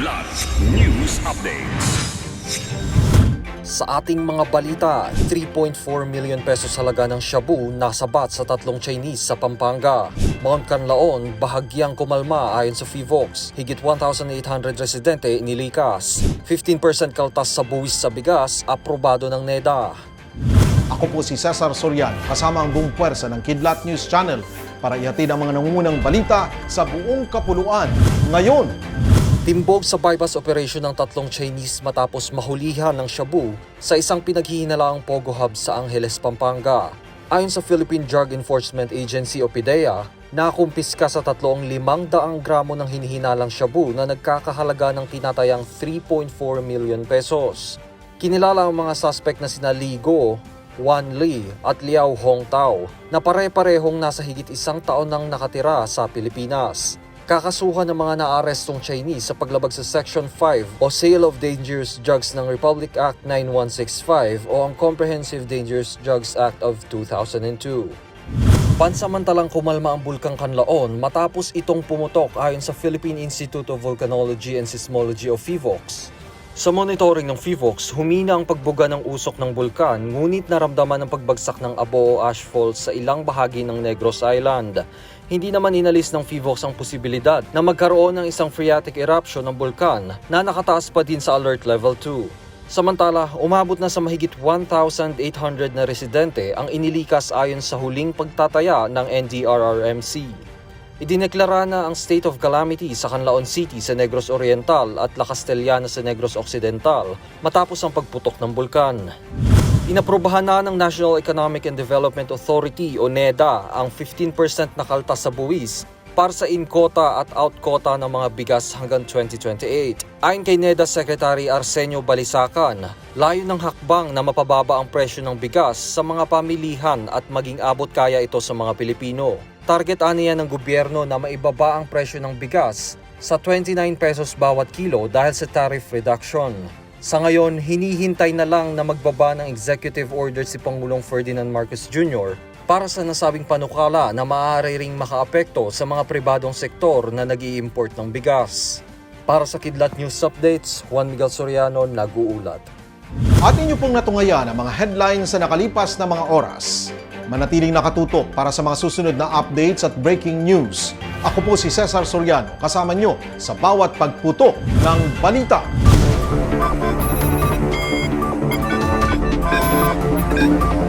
Kidlat News Updates. Sa ating mga balita, 3.4 million pesos halaga ng shabu nasabat sa tatlong Chinese sa Pampanga. Mount Canlaon, bahagyang kumalma ayon sa FIVOX. Higit 1,800 residente nilikas. 15% kaltas sa buwis sa bigas, aprobado ng NEDA. Ako po si Cesar Soriano, kasama ang buong puwersa ng Kidlat News Channel para ihatid ang mga nangungunang balita sa buong kapuluan. Ngayon, Timbog sa bypass operation ng tatlong Chinese matapos mahulihan ng shabu sa isang pinaghihinalaang Pogo Hub sa Angeles, Pampanga. Ayon sa Philippine Drug Enforcement Agency o PIDEA, nakumpiska sa tatlo ang 500 gramo ng hinihinalang shabu na nagkakahalaga ng tinatayang 3.4 million pesos. Kinilala ang mga suspect na sina Ligo, Wan Li at Liao Hongtao na pare-parehong nasa higit isang taon nang nakatira sa Pilipinas. Kakasuhan ng mga naarestong Chinese sa paglabag sa Section 5 o Sale of Dangerous Drugs ng Republic Act 9165 o ang Comprehensive Dangerous Drugs Act of 2002. Pansamantalang kumalma ang Bulkang Kanlaon matapos itong pumutok ayon sa Philippine Institute of Volcanology and Seismology o FIVOX. Sa monitoring ng FIVOX, humina ang pagbuga ng usok ng bulkan ngunit naramdaman ang pagbagsak ng abo o ashfall sa ilang bahagi ng Negros Island. Hindi naman inalis ng FIVOX ang posibilidad na magkaroon ng isang phreatic eruption ng bulkan na nakataas pa din sa Alert Level 2. Samantala, umabot na sa mahigit 1,800 na residente ang inilikas ayon sa huling pagtataya ng NDRRMC. Idineklara na ang state of calamity sa Canlaon City sa Negros Oriental at La Castellana sa Negros Occidental matapos ang pagputok ng bulkan. Inaprobahan na ng National Economic and Development Authority o NEDA ang 15% na kaltas sa buwis para sa in-quota at out-quota ng mga bigas hanggang 2028. Ayon kay NEDA Secretary Arsenio Balisacan, layo ng hakbang na mapababa ang presyo ng bigas sa mga pamilihan at maging abot kaya ito sa mga Pilipino. Target aniya ng gobyerno na maibaba ang presyo ng bigas sa 29 pesos bawat kilo dahil sa tariff reduction. Sa ngayon, hinihintay na lang na magbaba ng executive order si Pangulong Ferdinand Marcos Jr. para sa nasabing panukala na maaari ring makaapekto sa mga pribadong sektor na nag import ng bigas. Para sa Kidlat News Updates, Juan Miguel Soriano, nag-uulat. at inyo pong natungayan ang mga headlines sa nakalipas na mga oras. Manatiling nakatutok para sa mga susunod na updates at breaking news. Ako po si Cesar Soriano, kasama nyo sa bawat pagputok ng balita. Thank you.